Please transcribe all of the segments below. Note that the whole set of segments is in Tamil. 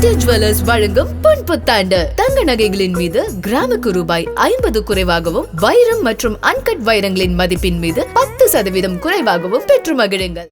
சத்யா ஜுவல்லர்ஸ் வழங்கும் பொன் புத்தாண்டு. தங்க நகைகளின் மீது கிராமுக்கு ரூபாய் ஐம்பது குறைவாகவும் வைரம் மற்றும் அன்கட் வைரங்களின் மதிப்பின் மீது பத்து சதவீதம் குறைவாகவும் பெற்று மகிழுங்கள்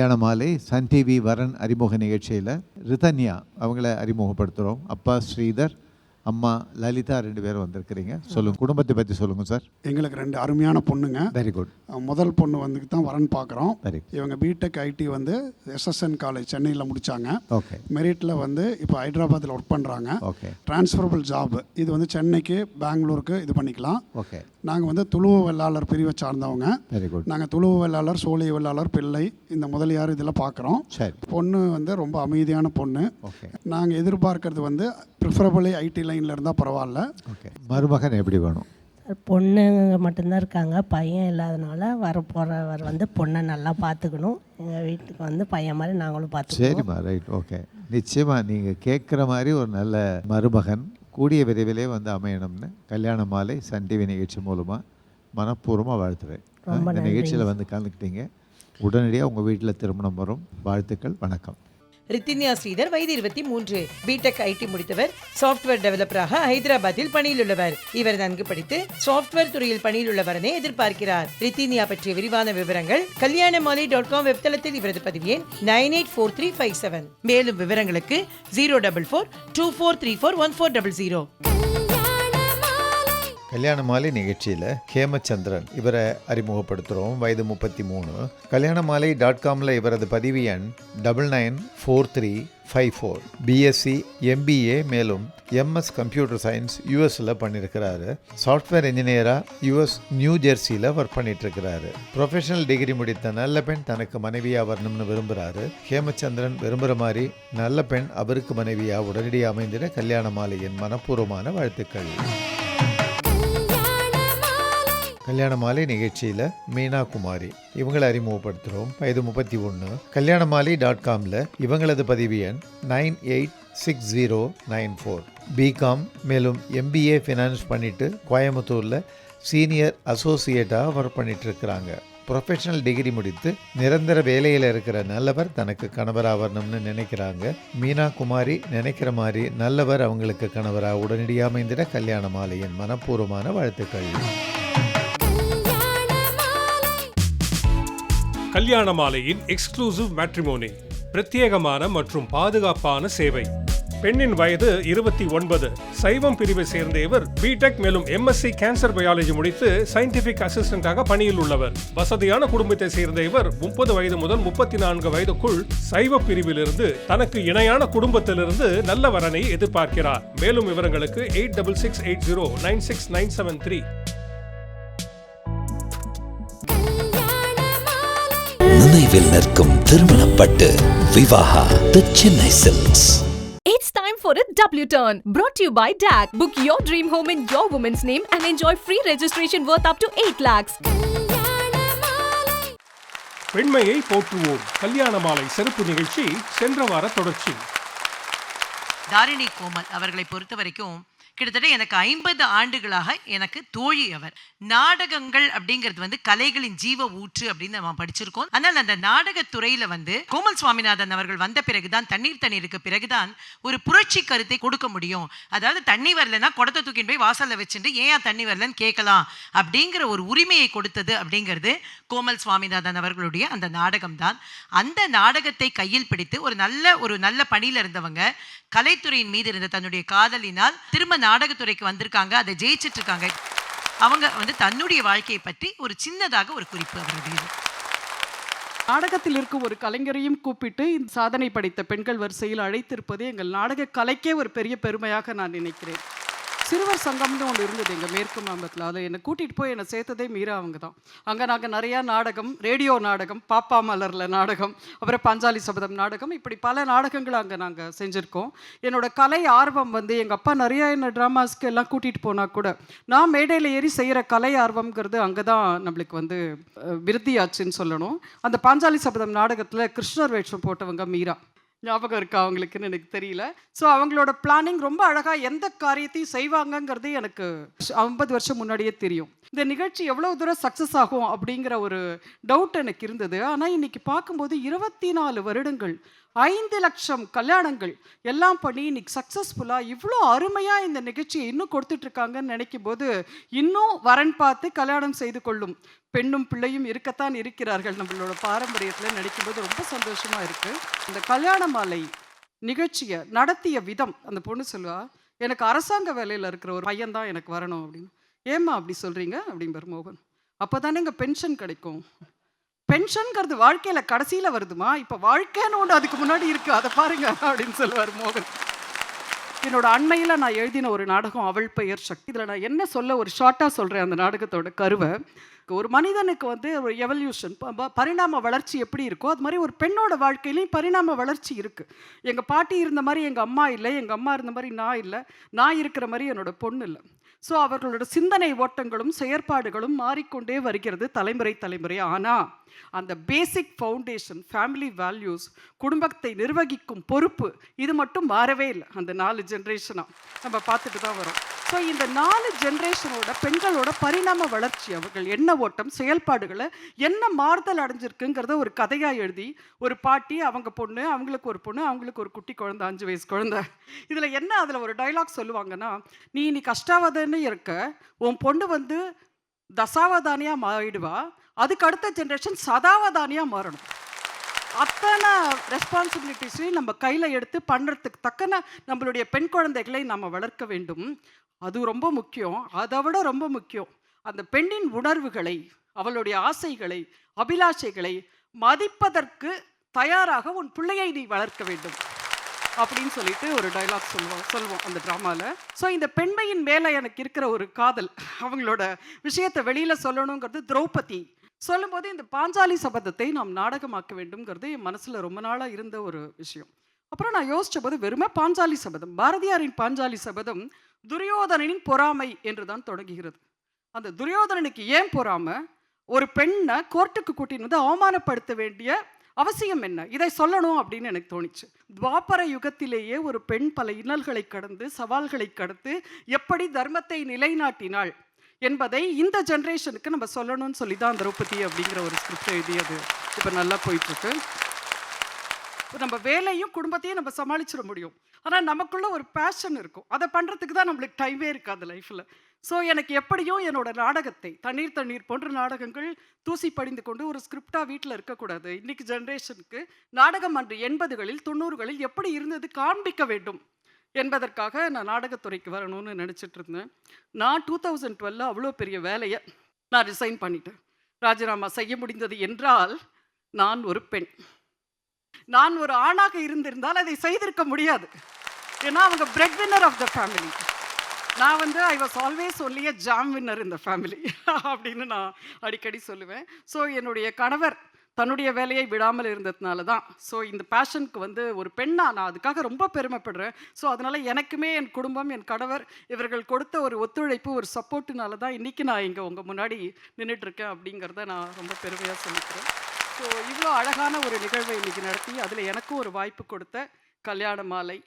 கல்யாண மாலை சன் டிவி வரன் அறிமுக நிகழ்ச்சியில் ரிதன்யா அவங்கள அறிமுகப்படுத்துகிறோம் அப்பா ஸ்ரீதர் அம்மா லலிதா ரெண்டு பேரும் வந்திருக்கிறீங்க. சொல்லுங்க குடும்பத்தை பற்றி சொல்லுங்க சார். எங்களுக்கு ரெண்டு அருமையான பொண்ணுங்க. வெரி குட் முதல் பொண்ணு வந்து தான் வரன் பார்க்குறோம் Very இவங்க பிடெக் ஐடி வந்து எஸ்எஸ்என் காலேஜ் சென்னையில் முடித்தாங்க ஓகே மெரிட்டில் வந்து இப்போ ஹைதராபாத்தில் ஒர்க் பண்ணுறாங்க ஓகே ட்ரான்ஸ்ஃபரபிள் ஜாப் இது வந்து சென்னைக்கு பெங்களூருக்கு இது பண்ணிக்கலாம். ஓகே நாங்கள் வந்து துளுவ வெள்ளாளர் பிரிவை சார்ந்தவங்க. வெரி குட் நாங்கள் துளுவ வெள்ளாளர் சோழிய வெள்ளாளர் பிள்ளை இந்த முதலியார் இதெல்லாம் பார்க்குறோம் சரி. பொண்ணு வந்து ரொம்ப அமைதியான பொண்ணு. ஓகே நாங்கள் எதிர்பார்க்கறது வந்து ப்ரிஃபரபிளி ஐடி லைனில் இருந்தால் பரவாயில்ல. ஓகே மருமகன் எப்படி வேணும்? பொண்ணுங்க மட்டும்தான் இருக்காங்க. பையன் இல்லாதனால வர போகிறவர் வந்து பொண்ணை நல்லா பார்த்துக்கணும். எங்கள் வீட்டுக்கு வந்து பையன் மாதிரி நாங்களும் பார்த்துக்கணும். சரிம்மா ரைட் ஓகே நிச்சயமாக நீங்கள் கேட்குற மாதிரி ஒரு நல்ல மருமகன் கூடிய விரைவிலே வந்து அமையணும்னு கல்யாண மாலை சன் டிவி நிகழ்ச்சி மூலமாக மனப்பூர்வமாக வாழ்த்துறேன். இந்த நிகழ்ச்சியில் வந்து கலந்துக்கிட்டீங்க. உடனடியாக உங்கள் வீட்டில் திருமணம் வரும். வாழ்த்துக்கள் வணக்கம். ரித்தின்யா ஸ்ரீதர் வயது இருபத்தி மூன்று. பிடெக் ஐடி முடித்தவர். சாஃப்ட்வேர் டெவலப்பராக ஹைதராபாத்தில் பணியில் உள்ளவர் இவர் நன்கு படித்து சாஃப்ட்வேர் துறையில் பணியில் உள்ளவரனே எதிர்பார்க்கிறார். ரித்தின்யா பற்றிய விரிவான விவரங்கள் கல்யாண மாலை டாட் காம் வெப்தளத்தில் இவரது பதிவு எண் nine eight four three five seven. மேலும் விவரங்களுக்கு zero double four two four three four one four double zero. கல்யாண மாலை நிகழ்ச்சியில் ஹேமச்சந்திரன் இவரை அறிமுகப்படுத்துகிறோம் வயது முப்பத்தி மூணு. கல்யாண மாலை டாட் காமில் இவரது பதிவு எண் double nine four three five four BSc MBA மேலும் எம்எஸ் கம்ப்யூட்டர் சயின்ஸ் யூஎஸில் பண்ணியிருக்கிறாரு சாஃப்ட்வேர் இன்ஜினியராக யூஎஸ் நியூ ஜெர்சியில் ஒர்க் பண்ணிட்டுருக்கிறாரு. ப்ரொஃபஷனல் டிகிரி முடித்த நல்ல பெண் தனக்கு மனைவியாக வரணும்னு விரும்புகிறாரு ஹேமச்சந்திரன் விரும்புகிற மாதிரி நல்ல பெண் அவருக்கு மனைவியாக உடனடியாக அமைந்திட கல்யாண மாலையின் மனப்பூர்வமான வாழ்த்துக்கள். கல்யாண மாலை நிகழ்ச்சியில் மீனா குமாரி இவங்களை அறிமுகப்படுத்துகிறோம் வயது முப்பத்தி ஒன்று கல்யாண மாலை டாட் காமில் இவங்களது பதிவு எண் nine eight six zero nine four. B Com மேலும் எம்பிஏ ஃபினான்ஸ் பண்ணிவிட்டு கோயம்புத்தூரில் சீனியர் அசோசியேட்டாக ஒர்க் பண்ணிகிட்ருக்கிறாங்க ப்ரொஃபஷனல் டிகிரி முடித்து நிரந்தர வேலையில் இருக்கிற நல்லவர் தனக்கு கணவராக வரணும்னு நினைக்கிறாங்க. மீனா குமாரி நினைக்கிற மாதிரி நல்லவர் அவங்களுக்கு கணவராக உடனடியாக அமைந்திட கல்யாண மாலையின் மனப்பூர்வமான வாழ்த்துக்கள். கல்யாண மாலையின் எக்ஸ்க்ளூசிவ் மேட்ரிமோனி பிரத்யேகமான மற்றும் பாதுகாப்பான சேவை. பெண்ணின் வயது இருபத்தி ஒன்பது. சைவம் பிரிவை சேர்ந்த இவர் பிடெக் மேலும் எம்எஸ்சி கேன்சர் பயாலஜி முடித்து சயின்டிபிக் அசிஸ்டண்டாக பணியில் உள்ளவர். வசதியான குடும்பத்தை சேர்ந்த இவர் முப்பது வயது முதல் முப்பத்தி நான்கு வயதுக்குள் சைவ பிரிவிலிருந்து தனக்கு இணையான குடும்பத்திலிருந்து நல்ல வரனை எதிர்பார்க்கிறார். மேலும் விவரங்களுக்கு eight double six eight zero nine six nine seven three. நினைவில் நிற்கும் திருமணப்பட்டு Vivaha the Chennai silks It's time for a W turn. Brought to you by DAC. Book your dream home in your woman's name and enjoy free registration worth up to 8 lakhs. பெண்மையை போற்றுவோம் கல்யாண மாலை சிறப்பு நிகழ்ச்சி சென்ற வார தொடர்ச்சி தாரிணி கோமல் அவர்களை பொறுத்த வரைக்கும் கிட்டத்தட்ட எனக்கு ஐம்பது ஆண்டுகளாக எனக்கு தோழி அவர். நாடகங்கள் அப்படிங்கிறது வந்து கலைகளின் ஜீவ ஊற்று அப்படின்னு நம்ம படிச்சிருக்கோம். ஆனால் அந்த நாடகத்துறையில வந்து கோமல் சுவாமிநாதன் அவர்கள் வந்த பிறகுதான் தண்ணீர் தண்ணீருக்கு பிறகுதான் ஒரு புரட்சி கருத்தை கொடுக்க முடியும். அதாவது தண்ணி வரலன்னா குடத்தை தூக்கிட்டு போய் வாசல்ல வச்சுட்டு ஏன் தண்ணி வரலன்னு கேட்கலாம் அப்படிங்கிற ஒரு உரிமையை கொடுத்தது அப்படிங்கிறது கோமல் சுவாமிநாதன் அவர்களுடைய அந்த நாடகம் தான் அந்த நாடகத்தை கையில் பிடித்து ஒரு நல்ல ஒரு நல்ல பணியில் இருந்தவங்க கலைத்துறையின் மீது இருந்த தன்னுடைய காதலினால் திரும்ப நாடகத்துறைக்கு வந்திருக்காங்க அதை ஜெயிச்சிட்டு இருக்காங்க அவங்க வந்து தன்னுடைய வாழ்க்கையை பற்றி ஒரு சின்னதாக ஒரு குறிப்பு அவருடையது நாடகத்தில் இருக்கும் ஒரு கலைஞரையும் கூப்பிட்டு இந்த சாதனை படைத்த பெண்கள் வரிசையில் அழைத்திருப்பது எங்கள் நாடக கலைக்கே ஒரு பெரிய பெருமையாக நான் நினைக்கிறேன். சிறுவர் சங்கம்னு ஒன்று இருந்தது எங்கள் மேற்கு மாம்பத்தில் அதில் என்னை கூட்டிகிட்டு போய் என்னை சேர்த்ததே மீரா அவங்க தான் அங்கே நாங்கள் நிறையா நாடகம் ரேடியோ நாடகம் பாப்பா மலரில் நாடகம் அப்புறம் பஞ்சாலி சபதம் நாடகம் இப்படி பல நாடகங்கள் அங்கே நாங்கள் செஞ்சுருக்கோம். என்னோட கலை ஆர்வம் வந்து எங்கள் அப்பா நிறையா என்ன ட்ராமாஸ்க்கு எல்லாம் கூட்டிகிட்டு போனால் கூட நான் மேடையில் ஏறி செய்கிற கலை ஆர்வம்ங்கிறது அங்கே தான் நம்மளுக்கு வந்து விருத்தியாச்சுன்னு சொல்லணும். அந்த பாஞ்சாலி சபதம் நாடகத்தில் கிருஷ்ணர் வேஷம் போட்டவங்க மீரா. ஞாபகம் இருக்கா அவங்களுக்குன்னு எனக்கு தெரியல. ஸோ அவங்களோட பிளானிங் ரொம்ப அழகாக எந்த காரியத்தையும் செய்வாங்கங்கிறது எனக்கு ஐம்பது வருஷம் முன்னாடியே தெரியும். இந்த நிகழ்ச்சி எவ்வளோ தூரம் சக்ஸஸ் ஆகும் அப்படிங்கிற ஒரு டவுட் எனக்கு இருந்தது. ஆனால் இன்னைக்கு பார்க்கும்போது இருபத்தி நாலு வருடங்கள் ஐந்து லட்சம் கல்யாணங்கள் எல்லாம் பண்ணி இன்னைக்கு சக்ஸஸ்ஃபுல்லாக இவ்வளோ அருமையாக இந்த நிகழ்ச்சியை இன்னும் கொடுத்துட்ருக்காங்கன்னு நினைக்கும் போது இன்னும் வரன் பார்த்து கல்யாணம் செய்து கொள்ளும் பெண்ணும் பிள்ளையும் இருக்கத்தான் இருக்கிறார்கள். நம்மளோட பாரம்பரியத்தில் நடிக்கும்போது போது ரொம்ப சந்தோஷமாக இருக்குது இந்த கல்யாண மாலை நிகழ்ச்சியை நடத்திய விதம் அந்த பொண்ணு சொல்லுவா எனக்கு அரசாங்க வேலையில் இருக்கிற ஒரு பையன் தான் எனக்கு வரணும் அப்படின்னு. ஏம்மா அப்படி சொல்கிறீங்க அப்படிம்பார் மோகன். அப்போ தானே இங்கே பென்ஷன் கிடைக்கும். பென்ஷனுங்கிறது வாழ்க்கையில் கடைசியில் வருதுமா? இப்போ வாழ்க்கைன்னு ஒன்று அதுக்கு முன்னாடி இருக்குது அதை பாருங்க அப்படின்னு சொல்லுவார் மோகன். என்னோட அண்மையில் நான் எழுதின ஒரு நாடகம் அவள் பெயர் சக்தி. இதில் நான் என்ன சொல்ல ஒரு ஷார்ட்டாக சொல்கிறேன் அந்த நாடகத்தோட கருவை. ஒரு மனிதனுக்கு வந்து ஒரு எவல்யூஷன் பரிணாம வளர்ச்சி எப்படி இருக்கோ அது மாதிரி ஒரு பெண்ணோட வாழ்க்கையிலையும் பரிணாம வளர்ச்சி இருக்குது எங்கள் பாட்டி இருந்த மாதிரி எங்கள் அம்மா இல்லை எங்கள் அம்மா இருந்த மாதிரி நான் இல்லை நான் இருக்கிற மாதிரி என்னோட பொண்ணு இல்லை. ஸோ அவர்களோட சிந்தனை ஓட்டங்களும் செயற்பாடுகளும் மாறிக்கொண்டே வருகிறது தலைமுறை தலைமுறை. ஆனால் அந்த பேசிக் ஃபவுண்டேஷன் ஃபேமிலி வேல்யூஸ் குடும்பத்தை நிர்வகிக்கும் பொறுப்பு இது மட்டும் மாறவே இல்லை. அந்த நாலு ஜென்ரேஷனாக நம்ம பார்த்துட்டு தான் வரோம். ஸோ இந்த நாலு ஜென்ரேஷனோட பெண்களோட பரிணாம வளர்ச்சி அவர்கள் என்ன ஓட்டம் செயல்பாடுகளை என்ன மாறுதல் அடைஞ்சிருக்குங்கிறத ஒரு கதையாக எழுதி ஒரு பாட்டி அவங்க பொண்ணு அவங்களுக்கு ஒரு பொண்ணு அவங்களுக்கு ஒரு குட்டி குழந்தை அஞ்சு வயசு குழந்தை. இதில் என்ன அதில் ஒரு டைலாக் சொல்லுவாங்கன்னா நீ நீ கஷ்டாவதுன்னு இருக்க உன் பொண்ணு வந்து தசாவதானியாக மாறிடுவா அதுக்கு அடுத்த ஜென்ரேஷன் சதாவதானியாக மாறணும். அத்தனை ரெஸ்பான்சிபிலிட்டிஸையும் நம்ம கையில் எடுத்து பண்ணுறதுக்கு தக்கன நம்மளுடைய பெண் குழந்தைகளை நம்ம வளர்க்க வேண்டும். அது ரொம்ப முக்கியம். அதை விட ரொம்ப முக்கியம் அந்த பெண்ணின் உணர்வுகளை அவளுடைய ஆசைகளை அபிலாஷைகளை மதிப்பதற்கு தயாராக உன் பிள்ளையை நீ வளர்க்க வேண்டும் அப்படின்னு சொல்லிட்டு ஒரு டைலாக் சொல்லுவோம் சொல்லுவோம் அந்த ட்ராமாவில் ஸோ இந்த பெண்மையின் மேலே எனக்கு இருக்கிற ஒரு காதல் அவங்களோட விஷயத்தை வெளியில் சொல்லணுங்கிறது திரௌபதி. சொல்லும்போது இந்த பாஞ்சாலி சபதத்தை நாம் நாடகமாக்க வேண்டும்ங்கிறது என் மனசில் ரொம்ப நாளாக இருந்த ஒரு விஷயம். அப்புறம் நான் யோசிச்ச போது வெறுமே பாஞ்சாலி சபதம் பாரதியாரின் பாஞ்சாலி சபதம் துரியோதனனின் பொறாமை என்று தான் தொடங்குகிறது. அந்த துரியோதனனுக்கு ஏன் பொறாமை? ஒரு பெண்ணை கோர்ட்டுக்கு கூட்டின்னு வந்து அவமானப்படுத்த வேண்டிய அவசியம் என்ன? இதை சொல்லணும் அப்படின்னு எனக்கு தோணுச்சு. துவாபர யுகத்திலேயே ஒரு பெண் பல இன்னல்களை கடந்து சவால்களை கடந்து எப்படி தர்மத்தை நிலைநாட்டினாள்? என்பதை இந்த ஜென்ரேஷனுக்கு நம்ம சொல்லணும்னு சொல்லி தான் திரௌபதி அப்படிங்கிற ஒரு ஸ்கிரிப்ட் எழுதியது. இப்போ நல்லா போயிட்டுருக்கு. இப்போ நம்ம வேலையும் குடும்பத்தையும் நம்ம சமாளிச்சிட முடியும். ஆனால் நமக்குள்ள ஒரு பேஷன் இருக்கும். அதை பண்ணுறதுக்கு தான் நம்மளுக்கு டைமே இருக்காது லைஃப்பில் ஸோ எனக்கு எப்படியும் என்னோட நாடகத்தை தண்ணீர் தண்ணீர் போன்ற நாடகங்கள் தூசி படிந்து கொண்டு ஒரு ஸ்கிரிப்டாக வீட்டில் இருக்கக்கூடாது. இன்னைக்கு ஜென்ரேஷனுக்கு நாடகம் அன்று எண்பதுகளில் தொண்ணூறுகளில் எப்படி இருந்தது காண்பிக்க வேண்டும். என்பதற்காக நான் நாடகத்துறைக்கு வரணும்னு நினச்சிட்டு இருந்தேன். நான் டூ தௌசண்ட் டுவெல்ல அவ்வளோ பெரிய வேலையை நான் ரிசைன் பண்ணிட்டேன். ராஜினாமா செய்ய முடிந்தது என்றால் நான் ஒரு பெண். நான் ஒரு ஆணாக இருந்திருந்தால் அதை செய்திருக்க முடியாது. ஏன்னா அவங்க bread winner of the family நான் வந்து I was always only jam winner இந்த ஃபேமிலி அப்படின்னு நான் அடிக்கடி சொல்லுவேன். ஸோ என்னுடைய கணவர் தன்னுடைய வேலையை விடாமல் இருந்ததுனால தான் ஸோ இந்த பேஷனுக்கு வந்து ஒரு பெண்ணாக நான் அதுக்காக ரொம்ப பெருமைப்படுறேன். ஸோ அதனால் எனக்குமே என் குடும்பம் என் கணவர் இவர்கள் கொடுத்த ஒரு ஒத்துழைப்பு ஒரு சப்போர்ட்டுனால தான் இன்றைக்கி நான் இங்கே உங்கள் முன்னாடி நின்றுட்டுருக்கேன் அப்படிங்கிறத நான் ரொம்ப பெருமையாக சொல்லிக்கிறேன். ஸோ இவ்வளோ அழகான ஒரு நிகழ்வை இன்றைக்கி நடத்தி அதில் எனக்கும் ஒரு வாய்ப்பு கொடுத்த கல்யாண மாலை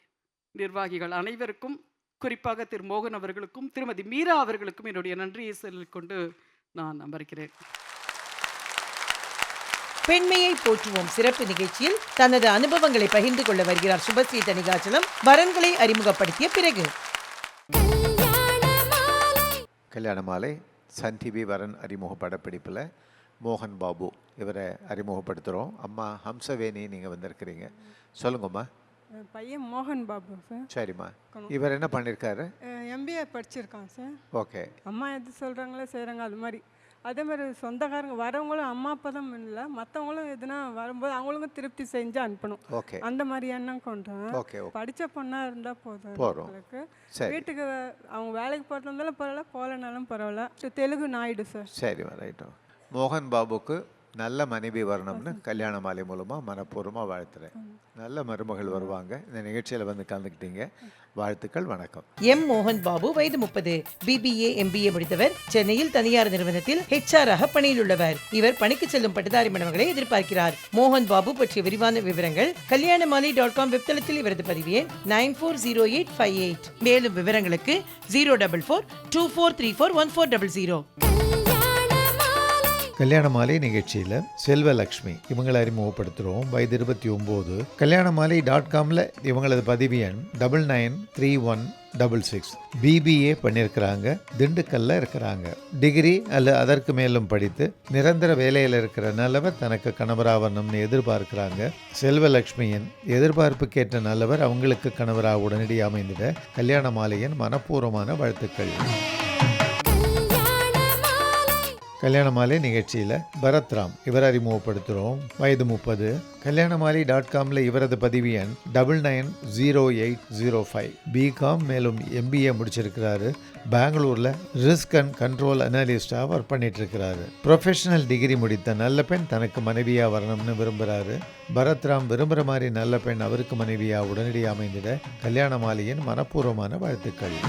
நிர்வாகிகள் அனைவருக்கும் குறிப்பாக திரு மோகன் அவர்களுக்கும் திருமதி மீரா அவர்களுக்கும் என்னுடைய நன்றியை சொல்லிக்கொண்டு நான் அமர்கிறேன். பெண்மையை போற்றுவோம் சிறப்பு நிகழ்ச்சியில் தனது அனுபவங்களை பகிர்ந்து கொள்ள வருகிறார் சுபஸ்ரீ தனிகாச்சலம் வரன்களை அறிமுகப்படுத்திய பிறகு. கல்யாண மாலை சன் டிவி வரன் அறிமுக படப்பிடிப்பில் மோகன் பாபு இவரை அறிமுகப்படுத்துகிறோம் அம்மா ஹம்சவேணி நீங்கள் வந்திருக்கிறீங்க. சொல்லுங்கம்மா. பையன் மோகன் பாபு சார். சரிம்மா. இவர் என்ன பண்ணியிருக்காரு எம்பிஏ படிச்சிருக்கான் சார். ஓகே. அம்மா எது சொல்கிறாங்களோ செய்கிறாங்க அது மாதிரி. அதே மாதிரி சொந்தக்காரங்க வரவங்களும் அம்மா அப்பா தான் இல்லை மற்றவங்களும் எதுனா வரும்போது அவங்களுக்கும் திருப்தி செஞ்சு அனுப்பணும். ஓகே. அந்த மாதிரி எண்ணம் ஓகே ஓகே. படித்த பொண்ணாக இருந்தால் போதும். அவங்களுக்கு. சரி. வீட்டுக்கு அவங்க வேலைக்கு போகிறது இருந்தாலும் பரவாயில்ல போகலனாலும் பரவாயில்ல. தெலுங்கு நாயுடு சார். சரிம்மா ரைட்டும் மோகன் பாபுக்கு நல்ல மனைவி வரணும்னு கல்யாண மாலை மூலமாக மனப்பூர்வமாக வாழ்த்துறேன். நல்ல மருமகள் வருவாங்க. இந்த நிகழ்ச்சியில் வந்து கலந்துக்கிட்டீங்க. வாழ்த்துக்கள் வணக்கம். எம் மோகன் பாபு வயது முப்பது. பிபிஏ எம்பிஏ முடித்தவர். சென்னையில் தனியார் நிறுவனத்தில் ஹெச்ஆர் ஆக பணியில் உள்ளவர். இவர் பணிக்கு செல்லும் பட்டதாரி மணமகளை எதிர்பார்க்கிறார். மோகன் பாபு பற்றிய விரிவான விவரங்கள் கல்யாண மாலை டாட் காம் வெப்தளத்தில் இவரது பதிவு எண் nine four zero eight five eight மேலும் விவரங்களுக்கு zero double four two four three four one four double zero கல்யாண மாலை நிகழ்ச்சியில் செல்வலக்ஷ்மி இவங்களை அறிமுகப்படுத்துகிறோம் வயது இருபத்தி ஒம்பது. கல்யாண மாலை டாட் காமில் இவங்களது பதிவு எண் double nine three one double six BBA பண்ணியிருக்கிறாங்க திண்டுக்கல்ல இருக்கிறாங்க. டிகிரி அல்ல அதற்கு மேலும் படித்து நிரந்தர வேலையில் இருக்கிற நல்லவர் தனக்கு கணவராகணும்னு எதிர்பார்க்கிறாங்க. செல்வலக்ஷ்மியின் எதிர்பார்ப்புக்கேற்ற நல்லவர் அவங்களுக்கு கணவராக உடனடியாக அமைந்திட கல்யாண மாலையின் மனப்பூர்வமான வாழ்த்துக்கள். கல்யாண மாலை நிகழ்ச்சியில் பரத்ராம் இவர் அறிமுகப்படுத்துகிறோம் வயது முப்பது. கல்யாணமாலை டாட் காமில் இவரது பதிவு எண் double nine zero eight zero five BCom மேலும் எம்பிஏ முடிச்சிருக்கிறாரு. பெங்களூரில் ரிஸ்க் அண்ட் கண்ட்ரோல் அனாலிஸ்டாக ஒர்க் பண்ணிட்டுருக்கிறாரு. ப்ரொஃபஷனல் டிகிரி முடித்த நல்ல பெண் தனக்கு மனைவியாக வரணும்னு விரும்புகிறாரு பரத்ராம் விரும்புகிற மாதிரி நல்ல பெண் அவருக்கு மனைவியாக உடனடியாக அமைந்திட கல்யாண மாலையின் மனப்பூர்வமான வாழ்த்துக்கள்.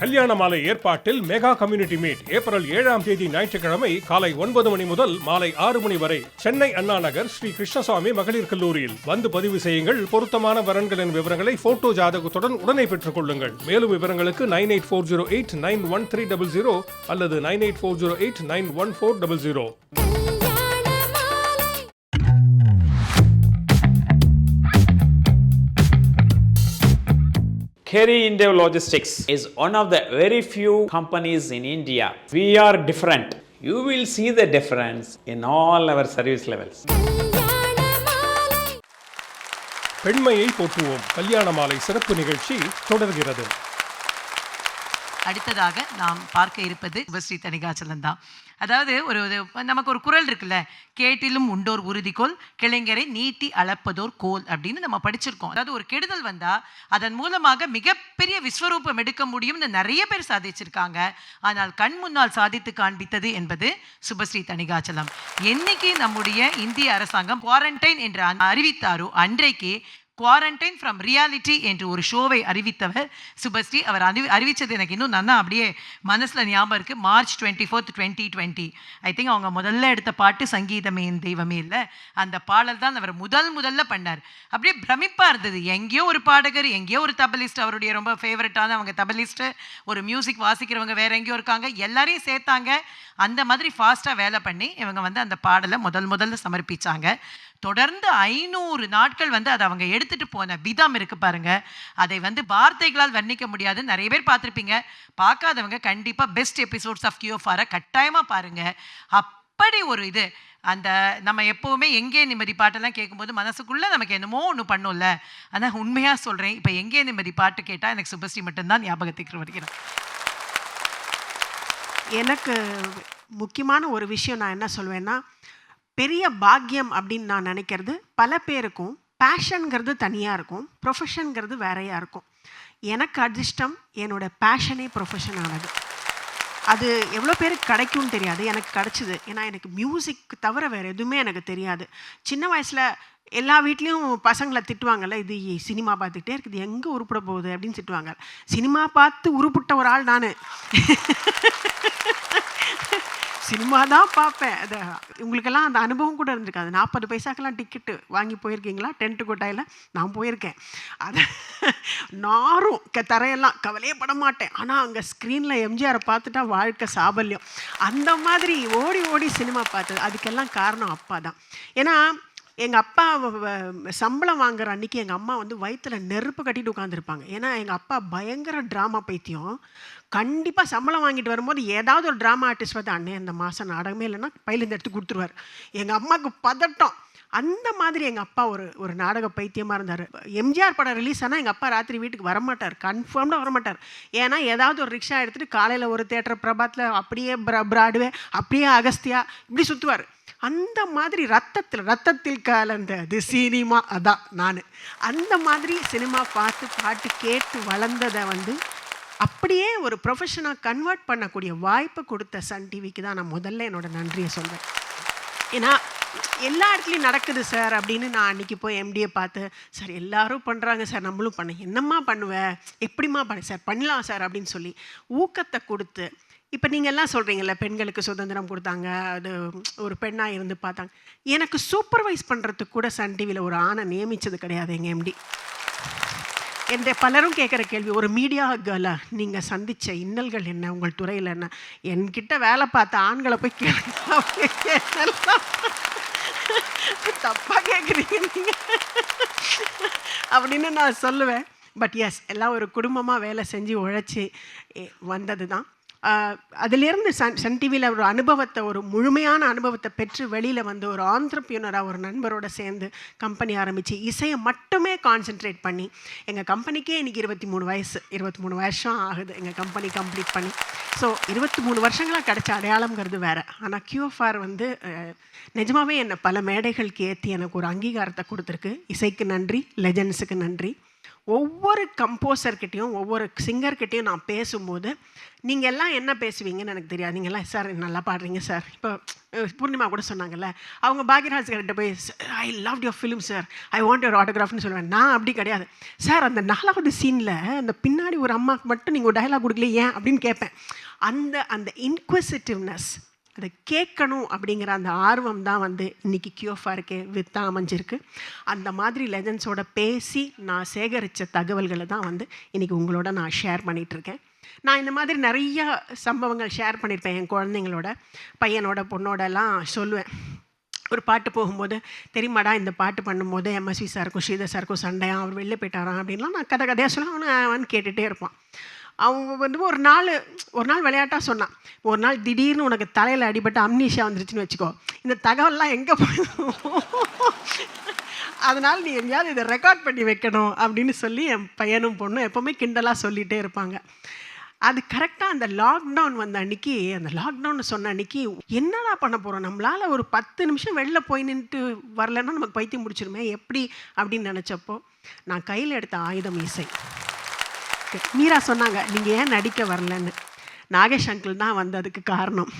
கல்யாண மாலை ஏற்பாட்டில் மெகா கம்யூனிட்டி மீட். ஏப்ரல் ஏழாம் தேதி ஞாயிற்றுக்கிழமை காலை ஒன்பது மணி முதல் மாலை ஆறு மணி வரை சென்னை அண்ணா நகர் ஸ்ரீ கிருஷ்ணசுவாமி மகளிர் கல்லூரியில். வந்து பதிவு செய்யுங்கள். பொருத்தமான வரன்களின் விவரங்களை போட்டோ ஜாதகத்துடன் உடனே பெற்றுக் கொள்ளுங்கள். மேலும் விவரங்களுக்கு nine eight four zero eight nine one three double zero அல்லது nine eight four zero eight nine one four double zero. Kerry Indev Logistics is one of the very few companies in India. We are different. You will see the difference in all our service levels. பெண்மையை போற்றுவோம் கல்யாண மாலை சிறப்பு நிகழ்ச்சி தொடர்கிறது அடுத்ததாக நாம் பார்க்க இருப்பது சுபஸ்ரீ தணிகாச்சலம் தான். அதாவது ஒரு ஒரு- நமக்கு ஒரு குரல் இருக்குல்ல கேட்டிலும் உண்டோர் உறுதிக்கோள் கிளைஞரை நீட்டி அளப்பதோர் கோல் அப்படின்னு நம்ம படிச்சிருக்கோம். அதாவது ஒரு கெடுதல் வந்தா அதன் மூலமாக மிகப்பெரிய விஸ்வரூபம் எடுக்க முடியும்னு நிறைய பேர் சாதிச்சிருக்காங்க. ஆனால் கண் முன்னால் சாதித்து காண்பித்தது என்பது சுபஸ்ரீ தணிகாச்சலம். என்னைக்கு நம்முடைய இந்திய அரசாங்கம் குவாரண்டைன் என்று அறிவித்தாரோ அன்றைக்கு குவாரண்டைன் ஃப்ரம் ரியாலிட்டி என்று ஒரு ஷோவை அறிவித்தவர் சுபஸ்ரீ. அவர் அறிவி அறிவித்தது எனக்கு இன்னும் நல்லா அப்படியே மனசில் ஞாபகம் இருக்குது March twenty fourth twenty twenty I think அவங்க முதல்ல எடுத்த பாட்டு சங்கீதமே என் தெய்வமே இல்லை. அந்த பாடல் தான் அவர் முதல் முதல்ல பண்ணார். அப்படியே பிரமிப்பாக இருந்தது. எங்கேயோ ஒரு பாடகர் எங்கேயோ ஒரு தபலிஸ்ட் அவருடைய ரொம்ப ஃபேவரட்டான அவங்க தபலிஸ்ட்டு ஒரு மியூசிக் வாசிக்கிறவங்க வேறு எங்கேயோ இருக்காங்க. எல்லாரையும் சேர்த்தாங்க. அந்த மாதிரி ஃபாஸ்ட்டாக வேலை பண்ணி இவங்க வந்து அந்த பாடலை முதல் முதல்ல சமர்ப்பிச்சாங்க. தொடர்ந்து ஐநூறு நாட்கள் வந்து அதை அவங்க எடுத்துகிட்டு போன விதம் இருக்குது பாருங்க. அதை வந்து வார்த்தைகளால் வர்ணிக்க முடியாது நிறைய பேர் பார்த்துருப்பீங்க. பார்க்காதவங்க கண்டிப்பாக பெஸ்ட் எபிசோட்ஸ் ஆஃப் கியோஃபாரை கட்டாயமாக பாருங்கள் அப்படி ஒரு இது அந்த நம்ம எப்போவுமே எங்கே நிம்மதி பாட்டெல்லாம் கேட்கும்போது மனசுக்குள்ளே நமக்கு என்னமோ ஒன்று பண்ணும்ல. ஆனால் உண்மையாக சொல்கிறேன் இப்போ எங்கே நிம்மதி பாட்டு கேட்டால் எனக்கு சுபஸ்ரீ மட்டும்தான் ஞாபகத்துக்கு வருகிறேன் எனக்கு முக்கியமான ஒரு விஷயம் நான் என்ன சொல்வேன்னா பெரிய பாக்கியம் அப்படின்னு நான் நினைக்கிறது. பல பேருக்கும் பேஷனுங்கிறது தனியாக இருக்கும். ப்ரொஃபஷனுங்கிறது வேறையாக இருக்கும். எனக்கு அதிர்ஷ்டம் என்னோட பேஷனே ப்ரொஃபஷன் ஆனது. அது எவ்வளோ பேருக்கு கிடைக்கும்னு தெரியாது. எனக்கு கிடச்சிது. ஏன்னா எனக்கு மியூசிக் தவிர வேறு எதுவுமே எனக்கு தெரியாது. சின்ன வயசில் எல்லா வீட்லேயும் பசங்களை திட்டுவாங்கல்ல இது சினிமா பார்த்துக்கிட்டே இருக்குது எங்கே உருப்பிட போகுது அப்படின்னு திட்டுவாங்க. சினிமா பார்த்து உருப்பிட்ட ஒரு ஆள் நான். சினிமா தான் பார்ப்பேன். அதை உங்களுக்கெல்லாம் அந்த அனுபவம் கூட இருந்திருக்காது. நாற்பது பைசாக்கெல்லாம் டிக்கெட்டு வாங்கி போயிருக்கீங்களா? டென்ட்டு கொட்டாயில்? நான் போயிருக்கேன். அதை நாரும் க தரையெல்லாம் கவலையே பட மாட்டேன். ஆனால் அங்கே ஸ்க்ரீனில் எம்ஜிஆரை பார்த்துட்டா வாழ்க்கை சாபல்யம். அந்த மாதிரி ஓடி ஓடி சினிமா பார்த்தது. அதுக்கெல்லாம் காரணம் அப்பா தான் ஏன்னா எங்கள் அப்பா வ- சம்பளம் வாங்குற அன்னைக்கு எங்கள் அம்மா வந்து வயிற்றில் நெருப்பு கட்டிட்டு உட்காந்துருப்பாங்க ஏன்னா எங்கள் அப்பா பயங்கர ட்ராமா பைத்தியம். கண்டிப்பாக சம்பளம் வாங்கிட்டு வரும்போது ஏதாவது ஒரு ட்ராமா ஆர்டிஸ்ட் வந்து அண்ணே இந்த மாதம் நாடகமே இல்லைன்னா பையிலேருந்து எடுத்து கொடுத்துருவார். எங்கள் அம்மாவுக்கு பதட்டம். அந்த மாதிரி எங்கள் அப்பா ஒரு ஒரு நாடக பைத்தியமாக இருந்தார். எம்ஜிஆர் படம் ரிலீஸ் ஆனால் எங்கள் அப்பா ராத்திரி வீட்டுக்கு வரமாட்டார். கன்ஃபார்ம்டாக வரமாட்டார். ஏன்னா ஏதாவது ஒரு ரிக்ஷா எடுத்துகிட்டு காலையில் ஒரு தேட்டர் பிரபாத்தில் அப்படியே பிர அப்படியே அகஸ்தியா இப்படி சுற்றுவார் அந்த மாதிரி ரத்தத்தில் ரத்தத்தில் கலந்த அது சினிமா அதான் நான். அந்த மாதிரி சினிமா பார்த்து பாட்டு கேட்டு வளர்ந்ததை வந்து அப்படியே ஒரு ப்ரொஃபஷனாக கன்வெர்ட் பண்ணக்கூடிய வாய்ப்பு கொடுத்த சன் டிவிக்கு தான் நான் முதல்ல என்னோட நன்றியை சொல்வேன் ஏன்னா எல்லா இடத்துலையும் நடக்குது சார் அப்படின்னு நான் அன்றைக்கி போய் எம்டியை பார்த்து சார் எல்லாரும் பண்ணுறாங்க சார் நம்மளும் பண்ண என்னம்மா பண்ணுவேன் எப்படிம்மா பண்ண சார் பண்ணலாம் சார் அப்படின்னு சொல்லி ஊக்கத்தை கொடுத்து இப்போ நீங்கள் எல்லாம் சொல்கிறீங்கல்ல பெண்களுக்கு சுதந்திரம் கொடுத்தாங்க அது ஒரு பெண்ணாக இருந்து பார்த்தாங்க. எனக்கு சூப்பர்வைஸ் பண்ணுறதுக்கு கூட சன் டிவியில் ஒரு ஆணை நியமித்தது கிடையாது எங்கள் எம்டி என்ற பலரும் கேட்குற கேள்வி ஒரு மீடியா கேர்லா நீங்கள் சந்தித்த இன்னல்கள் என்ன? உங்கள் துறையில் என்ன? என்கிட்ட வேலை பார்த்த ஆண்களை போய் கேட்க தப்பாக கேட்குறீங்க நீங்கள் அப்படின்னு நான் சொல்லுவேன். பட் எஸ் எல்லாம் ஒரு குடும்பமாக வேலை செஞ்சு உழைச்சி வந்தது தான் அதிலிருந்து சன் சன் டிவியில் ஒரு அனுபவத்தை ஒரு முழுமையான அனுபவத்தை பெற்று வெளியில் வந்து ஒரு ஆந்திரப்பியூனராக ஒரு நண்பரோட சேர்ந்து கம்பெனி ஆரம்பித்து இசையை மட்டுமே கான்சென்ட்ரேட் பண்ணி எங்கள் கம்பெனிக்கே இன்றைக்கி இருபத்தி மூணு வயசு இருபத்தி மூணு வருஷம் ஆகுது எங்கள் கம்பெனி கம்ப்ளீட் பண்ணி. ஸோ இருபத்தி மூணு வருஷங்களாக கிடச்ச அடையாளங்கிறது வேறு. ஆனால் கியூஎஃப்ஆர் வந்து நிஜமாகவே என்னை பல மேடைகளுக்கு ஏற்றி எனக்கு ஒரு அங்கீகாரத்தை கொடுத்துருக்கு. இசைக்கு நன்றி லெஜன்ஸுக்கு நன்றி. ஒவ்வொரு கம்போசர்கிட்டையும் ஒவ்வொரு சிங்கர்கிட்டையும் நான் பேசும்போது நீங்கள் எல்லாம் என்ன பேசுவீங்கன்னு எனக்கு தெரியாது. நீங்கள்லாம் சார் நல்லா பாடுறீங்க சார். இப்போ பூர்ணிமா கூட சொன்னாங்கல்ல அவங்க பாக்யராஜ் கிட்ட போய் I love your film sir I want your ஆட்டோகிராஃப்னு சொல்லுவேன். நான் அப்படி கிடையாது. சார் அந்த நாலாவது சீனில் அந்த பின்னாடி ஒரு அம்மாவுக்கு மட்டும் நீங்கள் ஒரு டயலாக் கொடுக்கல ஏன்? அப்படின்னு கேட்பேன். அந்த அந்த இன்க்வசிட்டிவ்னஸ் அதை கேட்கணும் அப்படிங்கிற அந்த ஆர்வம் தான் வந்து இன்றைக்கி இன்னைக்கு இருக்கே வித்தாக அமைஞ்சிருக்கு. அந்த மாதிரி லெஜன்ஸோட பேசி நான் சேகரித்த தகவல்களை தான் வந்து இன்றைக்கி உங்களோட நான் ஷேர் பண்ணிகிட்ருக்கேன் நான் இந்த மாதிரி நிறைய சம்பவங்கள் ஷேர் பண்ணியிருப்பேன் என் குழந்தைங்களோட பையனோட பொண்ணோடலாம் சொல்லுவேன். ஒரு பாட்டு போகும்போது தெரியுமாடா இந்த பாட்டு பண்ணும்போது எம்எஸ்வி சாருக்கும் ஸ்ரீதர் சாருக்கும் சண்டையாக அவர் வெளில போயிட்டாரான் அப்படின்லாம் நான் கதை கதையாக சொல்லுவேன். அவனை அவன் கேட்டுகிட்டே இருப்பான். அவங்க வந்து ஒரு நாள் ஒரு நாள் விளையாட்டாக சொன்னான். ஒரு நாள் திடீர்னு உனக்கு தலையில் அடிபட்டு அம்னீஷா வந்துருச்சுன்னு வச்சுக்கோ. இந்த தகவல்லாம் எங்கே போய் அதனால் நீ எங்கேயாவது இதை ரெக்கார்ட் பண்ணி வைக்கணும் அப்படின்னு சொல்லி என் பையனும் பொண்ணும் எப்போவுமே கிண்டலாக சொல்லிகிட்டே இருப்பாங்க. அது கரெக்டாக அந்த லாக்டவுன் வந்த அன்னைக்கு அந்த லாக்டவுன் சொன்ன அன்னைக்கு என்னடா பண்ண போகிறோம் நம்மளால் ஒரு பத்து நிமிஷம் வெளில போய் நின்றுட்டு வரலன்னா நமக்கு பைத்தியம் முடிச்சிருமே எப்படி? அப்படின்னு நினச்சப்போ நான் கையில் எடுத்த ஆயுதம் இசை. மீரா சொன்னாங்க நீங்கள் ஏன் நடிக்க வரலன்னு? நாகேஷ் அங்கிள் தான் வந்ததுக்கு காரணம்.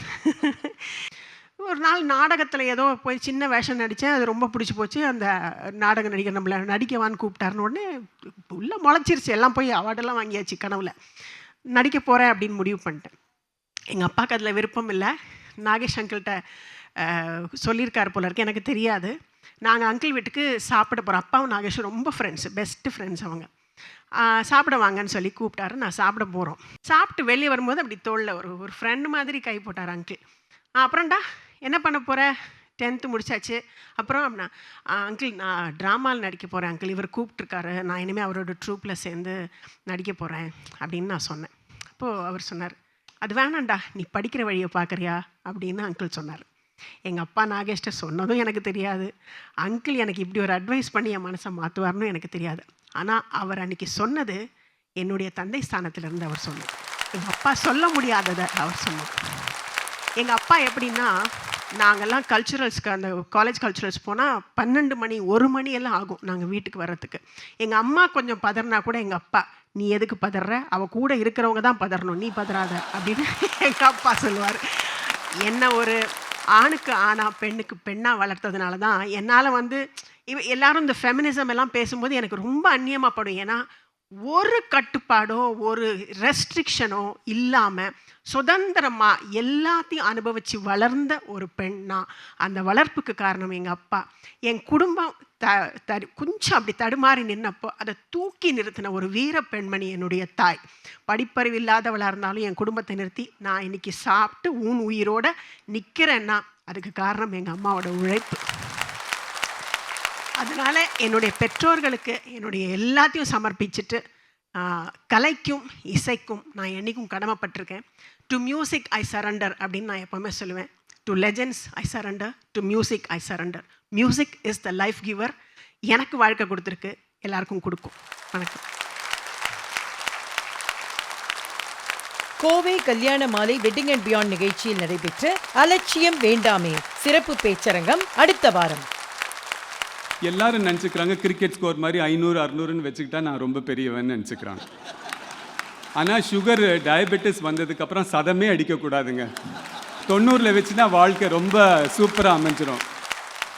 ஒரு நாள் நாடகத்தில் ஏதோ போய் சின்ன வேஷம் நடித்தேன் அது ரொம்ப பிடிச்சி போச்சு. அந்த நாடக நடிகர் நம்மளை நடிக்கவான்னு கூப்பிட்டாருன்னு உடனே உள்ளே முளைச்சிருச்சு. எல்லாம் போய் அவார்டெல்லாம் வாங்கியாச்சு கனவுல. நடிக்க போகிறேன் அப்படின்னு முடிவு பண்ணிட்டேன். எங்கள் அப்பாவுக்கு அதில் விருப்பம் இல்லை. நாகேஷ் அங்கிள்கிட்ட சொல்லியிருக்காரு போல இருக்கு. எனக்கு தெரியாது. நாங்கள் அங்கிள் வீட்டுக்கு சாப்பிட போகிறோம் அப்பாவும் நாகேஷும் ரொம்ப ஃப்ரெண்ட்ஸ் பெஸ்ட்டு ஃப்ரெண்ட்ஸ் அவங்க. சாப்பிட வாங்கன்னு சொல்லி கூப்பிட்டாரு. நான் சாப்பிட போகிறோம் சாப்பிட்டு வெளியே வரும்போது அப்படி தோளில் ஒரு ஒரு ஃப்ரெண்டு மாதிரி கை போட்டார் அங்கிள் அப்புறம்டா என்ன பண்ண போகிற டென்த்து முடிச்சாச்சு. அப்புறம் அப்படின்னா அங்கிள் நான் ட்ராமாவில் நடிக்க போகிறேன் அங்கிள் இவர் கூப்பிட்ருக்காரு நான் இனிமேல் அவரோட ட்ரூப்பில் சேர்ந்து நடிக்க போகிறேன் அப்படின்னு நான் சொன்னேன். அப்போது அவர் சொன்னார் அது வேணாம்டா. நீ படிக்கிற வழியை பார்க்குறியா அப்படின்னு அங்கிள் சொன்னார். எங்கள் அப்பா நாகேஷ்ட சொன்னதும் எனக்கு தெரியாது. அங்கிள் எனக்கு இப்படி ஒரு அட்வைஸ் பண்ணி என் மனசை மாற்றுவார்னு எனக்கு தெரியாது. ஆனால் அவர் அன்னைக்கு சொன்னது என்னுடைய தந்தை ஸ்தானத்திலிருந்து அவர் சொன்னார். எங்கள் அப்பா சொல்ல முடியாததை அவர் சொன்னார். எங்கள் அப்பா எப்படின்னா நாங்கள்லாம் கல்ச்சுரல்ஸ்க்கு அந்த காலேஜ் கல்ச்சுரல்ஸ் போனால் பன்னெண்டு மணி ஒரு மணி எல்லாம் ஆகும் நாங்கள் வீட்டுக்கு வர்றதுக்கு. எங்கள் அம்மா கொஞ்சம் பதறினா கூட எங்கள் அப்பா நீ எதுக்கு பதற அவள் கூட இருக்கிறவங்க தான் பதறணும். நீ பதறாத. அப்படின்னு எங்கள் அப்பா சொல்லுவார். என்ன ஒரு ஆணுக்கு ஆணா பெண்ணுக்கு பெண்ணாக வளர்த்ததுனால தான் என்னால் வந்து இவ எல்லாரும் இந்த ஃபெமினிசம் எல்லாம் பேசும்போது எனக்கு ரொம்ப அந்நியமாக படும். ஏன்னா ஒரு கட்டுப்பாடோ ஒரு ரெஸ்ட்ரிக்ஷனோ இல்லாமல் சுதந்திரமாக எல்லாத்தையும் அனுபவித்து வளர்ந்த ஒரு பெண்ணா. அந்த வளர்ப்புக்கு காரணம் எங்கள் அப்பா. என் குடும்பம் த தடு கொஞ்சம் அப்படி தடுமாறி நின்னப்போ அதை தூக்கி நிறுத்தின ஒரு வீர பெண்மணி என்னுடைய தாய். படிப்பறிவு இல்லாதவளாக இருந்தாலும் என் குடும்பத்தை நிறுத்தி நான் இன்னைக்கு சாப்பிட்டு ஊன் உயிரோட நிற்கிறேன்னா அதுக்கு காரணம் எங்கள் அம்மாவோட உழைப்பு. அதனால என்னுடைய பெற்றோர்களுக்கு என்னுடைய எல்லாத்தையும் சமர்ப்பிச்சுட்டு கலைக்கும் இசைக்கும் நான் என்றைக்கும் கடமைப்பட்டிருக்கேன். டு மியூசிக் ஐ சரண்டர் அப்படின்னு நான் எப்போவுமே சொல்லுவேன். To legends I surrender to music I surrender music is the life giver எனக்கு வாழ்க்கை கொடுத்துருக்கு. எல்லாருக்கும் கொடுக்கும். வணக்கம். கோவை கல்யாண மாலை வெட்டிங் அண்ட் பியாண்ட் நிகழ்ச்சியில் நடைபெற்ற அலட்சியம் வேண்டாமே சிறப்பு பேச்சரங்கம் அடுத்த வாரம். எல்லாரும் நினச்சிக்கிறாங்க கிரிக்கெட் ஸ்கோர் மாதிரி ஐநூறு அறுநூறுன்னு வச்சுக்கிட்டா நான் ரொம்ப பெரியவன் நினச்சிக்கிறாங்க. ஆனால் சுகர் டயபெட்டிஸ் வந்ததுக்கப்புறம் சதமே அடிக்கக்கூடாதுங்க தொண்ணூறில் வச்சுனா வாழ்க்கை ரொம்ப சூப்பராக அமைஞ்சிரும்.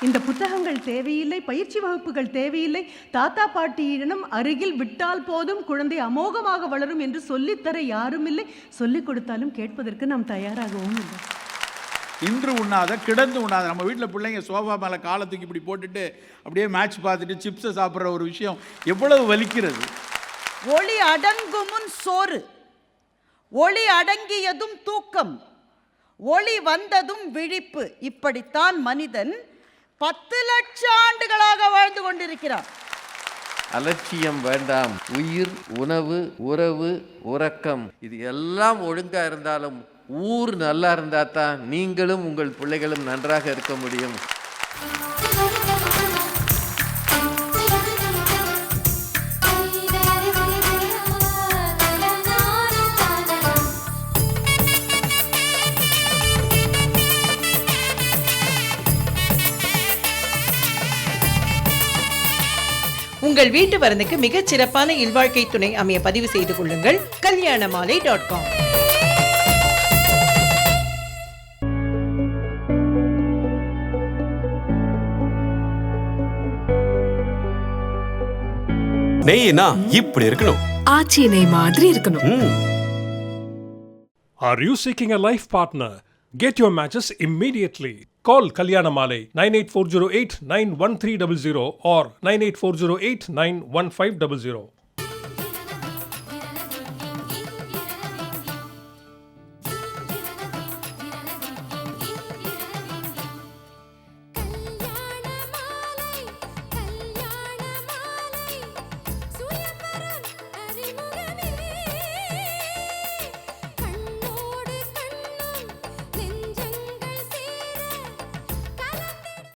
இந்த புத்தகங்கள் தேவையில்லை பயிற்சி வகுப்புகள் தேவையில்லை தாத்தா பாட்டியிடம் அருகில் விட்டால் போதும் குழந்தை அமோகமாக வளரும் என்று சொல்லித்தர யாரும் இல்லை. சொல்லிக் கொடுத்தாலும் கேட்பதற்கு நாம் தயாராகவும் இல்லை. இன்று உண்ணாத கிடந்து உண்ணாத. நம்ம வீட்டில் பிள்ளைங்க சோஃபா மேலே காலை தூக்கி இப்படி போட்டுட்டு அப்படியே மேட்ச் பார்த்துட்டு சிப்ஸை சாப்பிட்ற ஒரு விஷயம் எவ்வளவு வலிக்கிறது. ஒளி அடங்குமுன் சோறு. ஒளி அடங்கியதும் தூக்கம். ஒளி வந்ததும் விழிப்பு. இப்படித்தான் மனிதன் பத்து லட்சம் ஆண்டுகளாக வாழ்ந்து கொண்டிருக்கிறான். அலட்சியம் வேண்டாம். உயிர் உணவு உறவு உறக்கம். இது எல்லாம் ஒழுங்கா இருந்தாலும் ஊர் நல்லா இருந்தா தான் நீங்களும் உங்கள் பிள்ளைகளும் நன்றாக இருக்க முடியும். உங்கள் வீட்டு வரனுக்கு மிகச் சிறப்பான இல்வாழ்க்கை துணை அமைய பதிவு செய்து கொள்ளுங்கள். கல்யாணமாலை டாட் காம் நெய்னா இப்படி இருக்கணும் ஆச்சி நெய் மாதிரி இருக்கணும் Are you seeking a life partner? Get your matches immediately. Call Kalyana Malay 98408 91300 or 98408 91500.